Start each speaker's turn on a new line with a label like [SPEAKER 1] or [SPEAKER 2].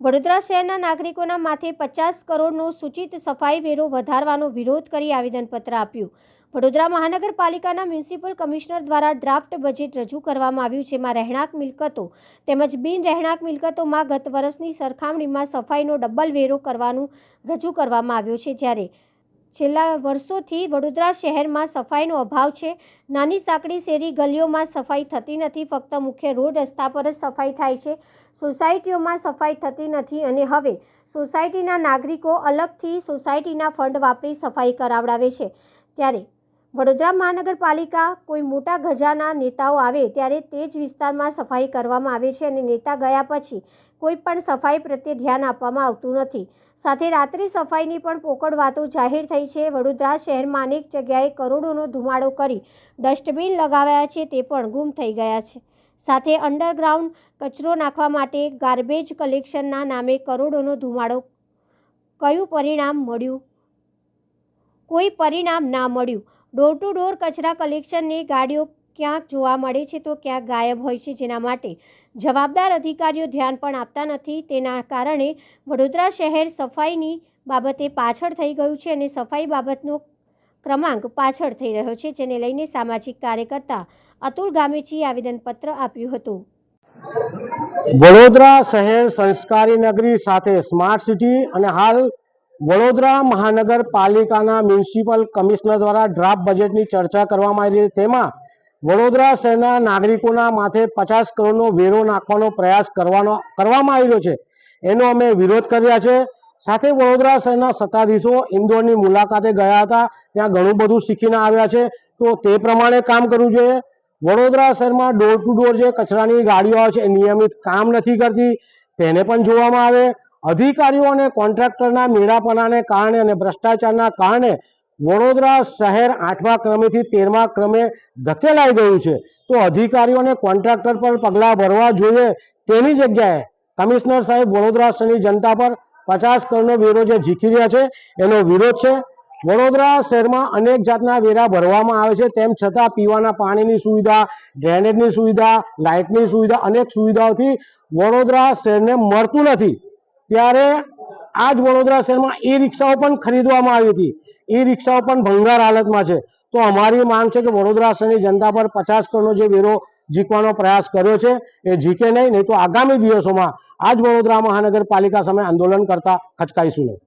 [SPEAKER 1] વડોદરા શહેરના નાગરિકોના માથે પચાસ કરોડનો સૂચિત સફાઈ વેરો વધારવાનો વિરોધ કરી આવેદનપત્ર આપ્યું. વડોદરા મહાનગરપાલિકાના મ્યુનિસિપલ કમિશનર દ્વારા ડ્રાફ્ટ બજેટ રજૂ કરવામાં આવ્યું જેમાં રહેણાંક મિલકતો તેમજ બિન રહેણાંક મિલકતોમાં ગત વર્ષની સરખામણીમાં સફાઈનો ડબલ વેરો કરવાનું રજૂ કરવામાં આવ્યો છે જ્યારે છેલ્લા વર્ષોથી વડોદરા શહેરમાં સફાઈનો અભાવ છે. નાની સાંકડી શેરી ગલીઓમાં સફાઈ થતી નથી, ફક્ત મુખ્ય રોડ રસ્તા પર જ સફાઈ થાય છે. સોસાયટીઓમાં સફાઈ થતી નથી અને હવે સોસાયટીના નાગરિકો અલગથી સોસાયટીના ફંડ વાપરી સફાઈ કરાવડાવે છે. ત્યારે વડોદરા મહાનગરપાલિકા કોઈ મોટા ગજાના નેતાઓ આવે ત્યારે તે જ વિસ્તારમાં સફાઈ કરવામાં આવે છે અને નેતા ગયા પછી કોઈ પણ સફાઈ પ્રત્યે ધ્યાન આપવામાં આવતું નથી. સાથે રાત્રિ સફાઈની પણ પોકળ વાતો જાહેર થઈ છે. વડોદરા શહેરમાં અનેક જગ્યાએ કરોડોનો ધુમાડો કરી ડસ્ટબિન લગાવ્યા છે તે પણ ગુમ થઈ ગયા છે. સાથે અંડરગ્રાઉન્ડ કચરો નાખવા માટે ગાર્બેજ કલેક્શનના નામે કરોડોનો ધુમાડો કયું પરિણામ મળ્યું? કોઈ પરિણામ ના મળ્યું. ડોર ટુ ડોર કચરા કલેક્શનની ગાડીઓ ક્યાંક જોવા મળે છે તો ક્યાંક ગાયબ હોય છે જેના માટે જવાબદાર અધિકારીઓ ધ્યાન પણ આપતા નથી. તેના કારણે વડોદરા શહેર સફાઈની બાબતે પાછળ થઈ ગયું છે અને સફાઈ બાબતનો ક્રમાંક પાછળ થઈ રહ્યો છે, જેને લઈને સામાજિક કાર્યકર્તા અતુલ ગામેચીએ આવેદનપત્ર આપ્યું હતું.
[SPEAKER 2] વડોદરા શહેર સંસ્કારી નગરી સાથે સ્માર્ટ સિટી અને હાલ વડોદરા મહાનગરપાલિકાના મ્યુનિસિપલ કમિશનર દ્વારા ડ્રાફ્ટ બજેટની ચર્ચા કરવામાં આવી રહી તેમાં વડોદરા શહેરના નાગરિકોના માથે પચાસ કરોડનો વેરો નાખવાનો પ્રયાસ કરવાનો, કરવામાં આવી છે. એનો અમે વિરોધ કર્યા છે. સાથે વડોદરા શહેરના સત્તાધીશો ઇન્દોરની મુલાકાતે ગયા હતા. ત્યાં ઘણું બધું શીખીને આવ્યા છે. તો તે પ્રમાણે કામ કરવું જોઈએ. વડોદરા શહેરમાં ડોર ટુ ડોર જે કચરાની ગાડીઓ આવે છે એ નિયમિત કામ નથી કરતી. તેને પણ જોવામાં આવે. અધિકારીઓ અને કોન્ટ્રાક્ટરના મેળાપણાને કારણે અને ભ્રષ્ટાચારના કારણે વડોદરા શહેર આઠમા ક્રમેથી તેરમા ક્રમે ધકેલાઈ ગયું છે. તો અધિકારીઓ અને કોન્ટ્રાક્ટર પર પગલાં ભરવા જોઈએ તેની જગ્યાએ કમિશનર સાહેબ વડોદરા શહેરની જનતા પર પચાસ કરોડનો વેરો જે ઝીકી રહ્યા છે, એનો વિરોધ છે. વડોદરા શહેરમાં અનેક જાતના વેરા ભરવામાં આવે છે, તેમ છતાં પીવાના પાણીની સુવિધા, ડ્રેનેજની સુવિધા, લાઇટની સુવિધા અનેક સુવિધાઓથી વડોદરા શહેરને મળતું નથી. ત્યારે આ જ વડોદરા શહેરમાં ઈ રિક્ષાઓ પણ ખરીદવામાં આવી હતી. ઈ રિક્ષાઓ પણ ભંગાર હાલતમાં છે. તો અમારી માંગ છે કે વડોદરા શહેરની જનતા પર પચાસ કરોડનો જે વેરો જીકવાનો પ્રયાસ કર્યો છે, એ જીકે નહીં નહીં તો આગામી દિવસોમાં આ જ વડોદરા મહાનગરપાલિકા સામે આંદોલન કરતા ખચકાઈશું નહીં.